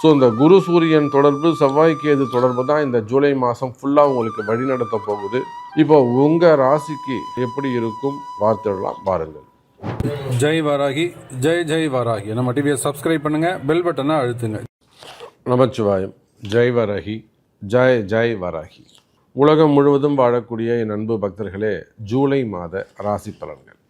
So இந்த குரு சூரியன் தொடர்பு செவ்வாய் கேது தொடர்பு தான் இந்த ஜூலை மாதம் ஃபுல்லாக உங்களுக்கு வழிநடத்த போகுது. இப்போ உங்கள் ராசிக்கு எப்படி இருக்கும்? பார்த்துடலாம் பாருங்கள் ஜெய் வாராகி ஜெய் ஜெய் வாராகி. நம்ம டிவியை சப்ஸ்கிரைப் பண்ணுங்க பெல் பட்டனை அழுத்துங்க. நமச்சிவாயம் ஜெய் வரஹி ஜெய் ஜெய் வராகி. உலகம் முழுவதும் வாழக்கூடிய என் அன்பு பக்தர்களே ஜூலை மாத ராசி பலன்கள்.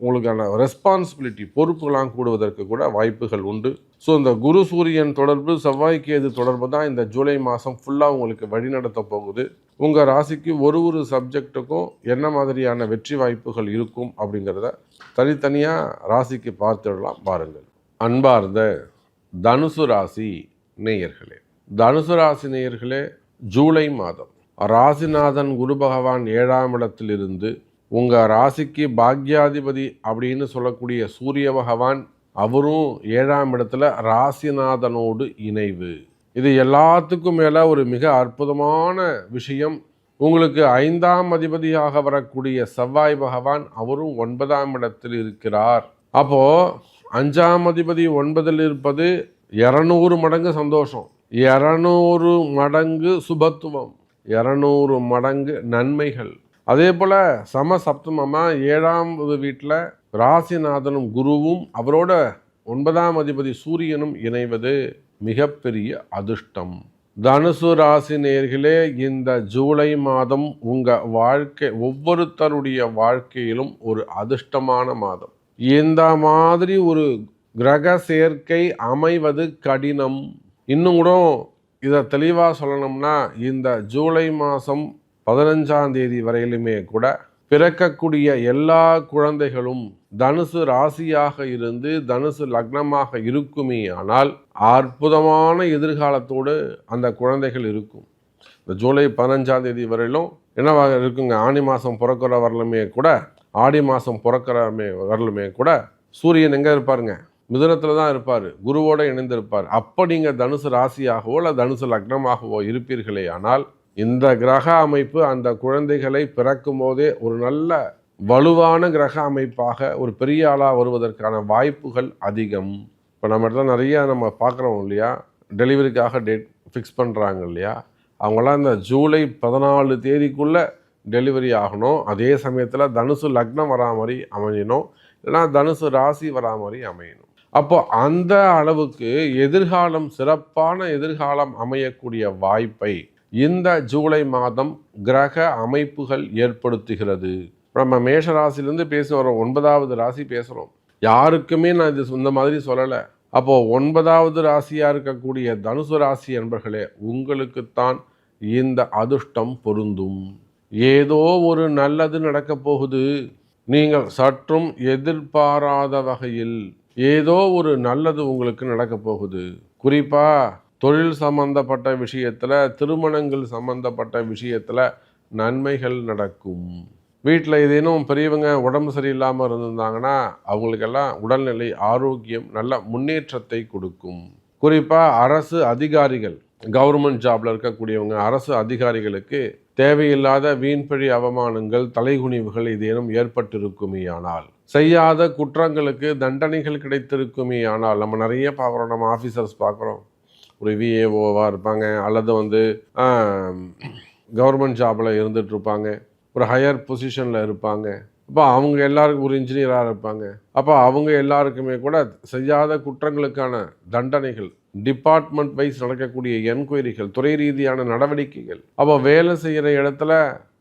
உங்களுக்கான ரெஸ்பான்சிபிலிட்டி பொறுப்புகளாம் கூடுவதற்கு கூட வாய்ப்புகள் உண்டு. ஸோ இந்த குரு சூரியன் தொடர்பு செவ்வாய்க்கு தொடர்பு தான் இந்த ஜூலை மாதம் ஃபுல்லாக உங்களுக்கு வழிநடத்த போகுது. உங்கள் ராசிக்கு ஒரு ஒரு சப்ஜெக்ட்டுக்கும் என்ன மாதிரியான வெற்றி வாய்ப்புகள் இருக்கும் அப்படிங்கிறத தனித்தனியாக ராசிக்கு பார்த்துடலாம் பாருங்கள். அன்பார்ந்த தனுசு ராசி நேயர்களே தனுசு ராசி நேயர்களே ஜூலை மாதம். ராசிநாதன் குரு பகவான் ஏழாம் இடத்திலிருந்து உங்கள் ராசிக்கு பாக்யாதிபதி அப்படின்னு சொல்லக்கூடிய சூரிய பகவான் அவரும் ஏழாம் இடத்துல ராசிநாதனோடு இணைவு. இது எல்லாத்துக்கும் மேலே ஒரு மிக அற்புதமான விஷயம். உங்களுக்கு ஐந்தாம் அதிபதியாக வரக்கூடிய செவ்வாய் பகவான் அவரும் ஒன்பதாம் இடத்தில் இருக்கிறார். அப்போ அஞ்சாம் அதிபதி ஒன்பதில் இருப்பது இரநூறு மடங்கு சந்தோஷம். இரநூறு மடங்கு சுபத்துவம். இரநூறு மடங்கு நன்மைகள். அதே போல் சம சப்தமமாக ஏழாவது வீட்டில் ராசிநாதனும் குருவும் அவரோட ஒன்பதாம் அதிபதி சூரியனும் இணைவது மிகப்பெரிய அதிர்ஷ்டம். தனுசு ராசி நேர்களே இந்த ஜூலை மாதம் உங்கள் வாழ்க்கை ஒவ்வொருத்தருடைய வாழ்க்கையிலும் ஒரு அதிர்ஷ்டமான மாதம். இந்த மாதிரி ஒரு கிரக சேர்க்கை அமைவது கடினம். இன்னும் கூட இதை தெளிவாக சொல்லணும்னா இந்த ஜூலை மாதம் பதினஞ்சாம் தேதி வரையிலுமே கூட பிறக்கக்கூடிய எல்லா குழந்தைகளும் தனுசு ராசியாக இருந்து தனுசு லக்னமாக இருக்குமே ஆனால் அற்புதமான எதிர்காலத்தோடு அந்த குழந்தைகள் இருக்கும். இந்த ஜூலை பதினஞ்சாம் தேதி வரையிலும் என்னவாக இருக்குங்க? ஆனி மாதம் பிறக்கிற வரலுமே கூட ஆடி மாதம் பிறக்கிறமே வரலுமே கூட சூரியன் எங்கே இருப்பாருங்க? மிதுனத்தில் தான் இருப்பார். குருவோடு இணைந்திருப்பார். அப்போ நீங்கள் தனுசு ராசியாகவோ இல்லை தனுசு லக்னமாகவோ இருப்பீர்களே ஆனால் இந்த கிரக அமைப்பு அந்த குழந்தைகளை பிறக்கும் போதே ஒரு நல்ல வலுவான கிரக அமைப்பாக ஒரு பெரிய ஆளாக வருவதற்கான வாய்ப்புகள் அதிகம். இப்போ நம்ம இடத்துல நிறைய நம்ம பார்க்குறோம் இல்லையா? டெலிவரிக்காக டேட் ஃபிக்ஸ் பண்ணுறாங்க இல்லையா? அவங்களாம் இந்த ஜூலை பதினாலு தேதிக்குள்ளே டெலிவரி ஆகணும். அதே சமயத்தில் தனுசு லக்னம் வரா மாதிரி அமையணும். இல்லைன்னா தனுசு ராசி வரா மாதிரி அமையணும். அப்போ அந்த அளவுக்கு எதிர்காலம் சிறப்பான எதிர்காலம் அமையக்கூடிய வாய்ப்பை இந்த ஜூலை மாதம் கிரக அமைப்புகள் ஏற்படுத்துகிறது. நம்ம மேஷ ராசிலேருந்து பேசி வரோம் ஒன்பதாவது ராசி பேசுகிறோம் யாருக்குமே நான் இது இந்த மாதிரி சொல்லலை. அப்போது ஒன்பதாவது ராசியாக இருக்கக்கூடிய தனுசு ராசி என்பர்களே உங்களுக்குத்தான் இந்த அதிர்ஷ்டம் பொருந்தும். ஏதோ ஒரு நல்லது நடக்கப் போகுது. நீங்கள் சற்றும் எதிர்பாராத வகையில் ஏதோ ஒரு நல்லது உங்களுக்கு நடக்கப் போகுது. குறிப்பாக தொழில் சம்பந்தப்பட்ட விஷயத்தில் திருமணங்கள் சம்பந்தப்பட்ட விஷயத்தில் நன்மைகள் நடக்கும். வீட்டில் ஏதேனும் பெரியவங்க உடம்பு சரியில்லாமல் இருந்திருந்தாங்கன்னா அவங்களுக்கெல்லாம் உடல்நிலை ஆரோக்கியம் நல்ல முன்னேற்றத்தை கொடுக்கும். குறிப்பாக அரசு அதிகாரிகள் கவர்மெண்ட் ஜாப்ல இருக்கக்கூடியவங்க அரசு அதிகாரிகளுக்கு தேவையில்லாத வீண்பழி அவமானங்கள் தலைகுனிவுகள் ஏதேனும் ஏற்பட்டிருக்குமேயானால் செய்யாத குற்றங்களுக்கு தண்டனைகள் கிடைத்திருக்குமே ஆனால். நம்ம நிறைய பார்க்குறோம் நம்ம ஆஃபீஸர்ஸ் பார்க்குறோம். ஒரு விஏஓவாக இருப்பாங்க அல்லது வந்து கவர்மெண்ட் ஜாபில் இருந்துகிட்ருப்பாங்க ஒரு ஹையர் பொசிஷனில் இருப்பாங்க. அப்போ அவங்க எல்லாருக்கும் ஒரு இன்ஜினியராக இருப்பாங்க. அப்போ அவங்க எல்லாருக்குமே கூட செய்யாத குற்றங்களுக்கான தண்டனைகள் டிபார்ட்மெண்ட் வைஸ் நடக்கக்கூடிய என்கொயரிகள் துறை ரீதியான நடவடிக்கைகள் அப்போ வேலை செய்கிற இடத்துல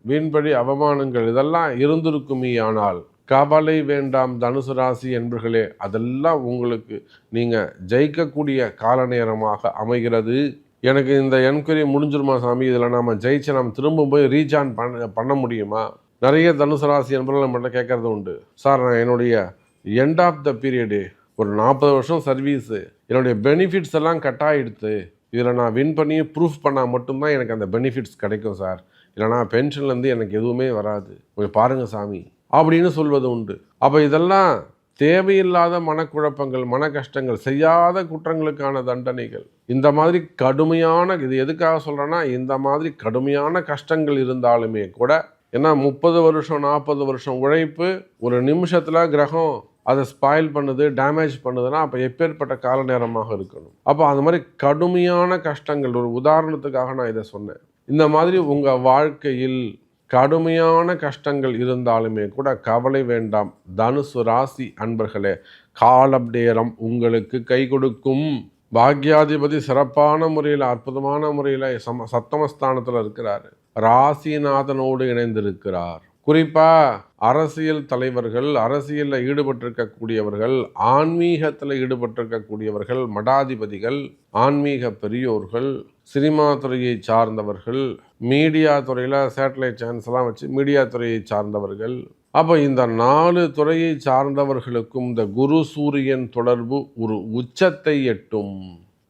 வீண்படி அவமானங்கள் இதெல்லாம் இருந்திருக்குமே ஆனால் கவலை வேண்டாம் தனுசு ராசி என்பர்களே அதெல்லாம் உங்களுக்கு நீங்கள் ஜெயிக்கக்கூடிய கால நேரமாக அமைகிறது. எனக்கு இந்த என்கொயரி முடிஞ்சிருமா சாமி? இதில் நாம் ஜெயிச்சு நாம் திரும்ப போய் ரீசார்ஜ் பண்ண பண்ண முடியுமா? நிறைய தனுசு ராசி என்பவர்கள் நம்மகிட்ட கேட்குறது உண்டு. சார் நான் என்னுடைய எண்ட் ஆஃப் த பீரியடு ஒரு நாற்பது வருஷம் சர்வீஸு என்னுடைய பெனிஃபிட்ஸ் எல்லாம் கட் ஆகிடுது இதில் நான் வின் பண்ணி ப்ரூஃப் பண்ணால் மட்டும்தான் எனக்கு அந்த பெனிஃபிட்ஸ் கிடைக்கும் சார். இல்லைனா பென்ஷன்லேருந்து எனக்கு எதுவுமே வராது. கொஞ்சம் பாருங்கள் சாமி. அப்படின்னு சொல்வது உண்டு. அப்போ இதெல்லாம் தேவையில்லாத மனக்குழப்பங்கள் மன கஷ்டங்கள் செய்யாத குற்றங்களுக்கான தண்டனைகள். இந்த மாதிரி கடுமையான இது எதுக்காக சொல்கிறேன்னா இந்த மாதிரி கடுமையான கஷ்டங்கள் இருந்தாலுமே கூட ஏன்னா முப்பது வருஷம் நாற்பது வருஷம் உழைப்பு ஒரு நிமிஷத்தில் கிரகம் அதை ஸ்பாயில் பண்ணுது டேமேஜ் பண்ணுதுன்னா அப்போ எப்பேற்பட்ட கால நேரமாக இருக்கணும். அப்போ அந்த மாதிரி கடுமையான கஷ்டங்கள் ஒரு உதாரணத்துக்காக நான் இதை சொன்னேன். இந்த மாதிரி உங்கள் வாழ்க்கையில் கடுமையான கஷ்டங்கள் இருந்தாலுமே கூட கவலை வேண்டாம். தனுசு ராசி அன்பர்களே காலப்டேரம் உங்களுக்கு கை கொடுக்கும். பாக்யாதிபதி சிறப்பான முறையில் அற்புதமான முறையில் சம சத்தமஸ்தானத்தில் இருக்கிறார். ராசிநாதனோடு இணைந்திருக்கிறார். குறிப்பாக அரசியல் தலைவர்கள் அரசியலில் ஈடுபட்டிருக்கக்கூடியவர்கள் ஆன்மீகத்தில் ஈடுபட்டிருக்கக்கூடியவர்கள் மடாதிபதிகள் ஆன்மீக பெரியோர்கள் சினிமா துறையை சார்ந்தவர்கள் மீடியா துறையில் சேட்டலைட் சேனல்ஸ்லாம் வச்சு மீடியா துறையை சார்ந்தவர்கள். அப்போ இந்த நாலு துறையை சார்ந்தவர்களுக்கும் இந்த குரு சூரியன் தொடர்பு ஒரு உச்சத்தை எட்டும்.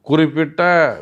குறிப்பிட்ட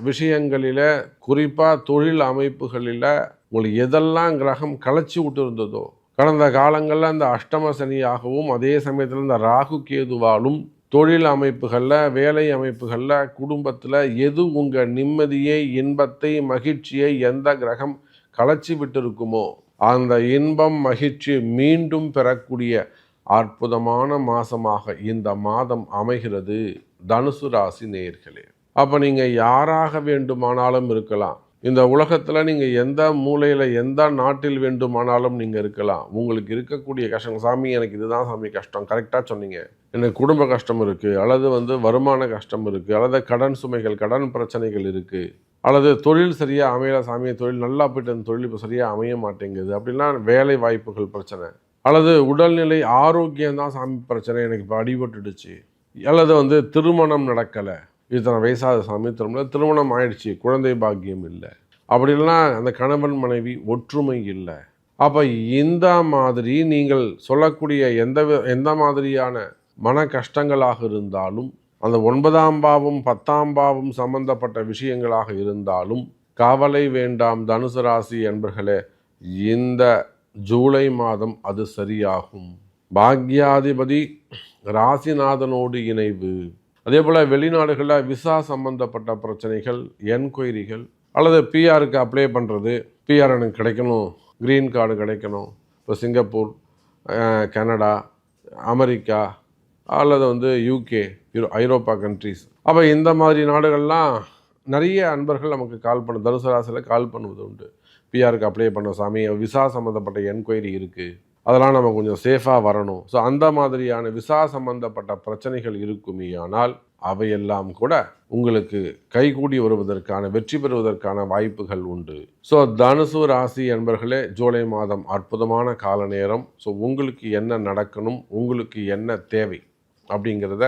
விஷயங்களில் குறிப்பாக தொழில் அமைப்புகளில் உங்களுக்கு எதெல்லாம் கிரகம் களைச்சி விட்டு இருந்ததோ கடந்த காலங்களில் அந்த அஷ்டம சனியாகவும் அதே சமயத்தில் இந்த ராகு கேதுவாலும் தொழில் அமைப்புகளில் வேலை அமைப்புகளில் குடும்பத்தில் எது உங்கள் நிம்மதியை இன்பத்தை மகிழ்ச்சியை எந்த கிரகம் களைச்சி விட்டிருக்குமோ அந்த இன்பம் மகிழ்ச்சி மீண்டும் பெறக்கூடிய அற்புதமான மாதமாக இந்த மாதம் அமைகிறது தனுசு ராசி நேர்களே அப்போ நீங்கள் யாராக வேண்டுமானாலும் இருக்கலாம். இந்த உலகத்தில் நீங்கள் எந்த மூலையில் எந்த நாட்டில் வேண்டுமானாலும் நீங்கள் இருக்கலாம். உங்களுக்கு இருக்கக்கூடிய கஷ்டம் சாமி எனக்கு இதுதான் சாமி கஷ்டம். கரெக்டாக சொன்னீங்க. எனக்கு குடும்ப கஷ்டம் இருக்குது அல்லது வந்து வருமான கஷ்டம் இருக்குது அல்லது கடன் சுமைகள் கடன் பிரச்சனைகள் இருக்குது அல்லது தொழில் சரியாக அமையல சாமி தொழில் நல்லா போயிட்டு அந்த தொழில் இப்போ சரியாக அமைய மாட்டேங்குது அப்படின்னா வேலை வாய்ப்புகள் பிரச்சனை. அல்லது உடல்நிலை ஆரோக்கியம் தான் சாமி பிரச்சனை எனக்கு இப்போ அடிபட்டுடுச்சு. அல்லது வந்து திருமணம் நடக்கலை. இத்தனை வயசாத சாமி திருமணம். திருமணம் ஆயிடுச்சு குழந்தை பாக்கியம் இல்லை. அப்படி இல்லைன்னா அந்த கணவன் மனைவி ஒற்றுமை இல்லை. அப்போ இந்த மாதிரி நீங்கள் சொல்லக்கூடிய எந்த வி- எந்த மாதிரியான மன கஷ்டங்களாக இருந்தாலும் அந்த ஒன்பதாம் பாவம் பத்தாம் பாவம் சம்பந்தப்பட்ட விஷயங்களாக இருந்தாலும் கவலை வேண்டாம் தனுசு ராசி என்பர்களே இந்த ஜூலை மாதம் அது சரியாகும். பாக்யாதிபதி ராசிநாதனோடு இணைவு. அதே போல் வெளிநாடுகளில் விசா சம்பந்தப்பட்ட பிரச்சனைகள் என்கொயரிகள் அல்லது பிஆருக்கு அப்ளை பண்ணுறது பிஆர் எனக்கு கிடைக்கணும் க்ரீன் கார்டு கிடைக்கணும். இப்போ சிங்கப்பூர் கனடா அமெரிக்கா அல்லது வந்து யூகே ஐரோப்பா கண்ட்ரீஸ் அப்போ இந்த மாதிரி நாடுகள்லாம் நிறைய அன்பர்கள் நமக்கு கால் பண்ண தனுசு ராசியில் கால் பண்ணுவது உண்டு. பிஆருக்கு அப்ளை பண்ண சாமி விசா சம்மந்தப்பட்ட என்கொயரி இருக்குது அதெல்லாம் நம்ம கொஞ்சம் சேஃபாக வரணும். ஸோ அந்த மாதிரியான விசா சம்பந்தப்பட்ட பிரச்சனைகள் இருக்குமே ஆனால் அவையெல்லாம் கூட உங்களுக்கு கைகூடி வருவதற்கான வெற்றி பெறுவதற்கான வாய்ப்புகள் உண்டு. ஸோ தனுசு ராசி என்பர்களே ஜூலை மாதம் அற்புதமான கால நேரம் ஸோ உங்களுக்கு என்ன நடக்கணும் உங்களுக்கு என்ன தேவை அப்படிங்கிறத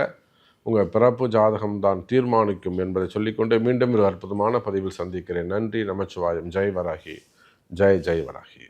உங்கள் பிறப்பு ஜாதகம் தான் தீர்மானிக்கும் என்பதை சொல்லிக்கொண்டு மீண்டும் ஒரு அற்புதமான பதிவில் சந்திக்கிறேன். நன்றி நமச்சிவாயம். ஜெய் வராகி. ஜெய் ஜெய் வராகி.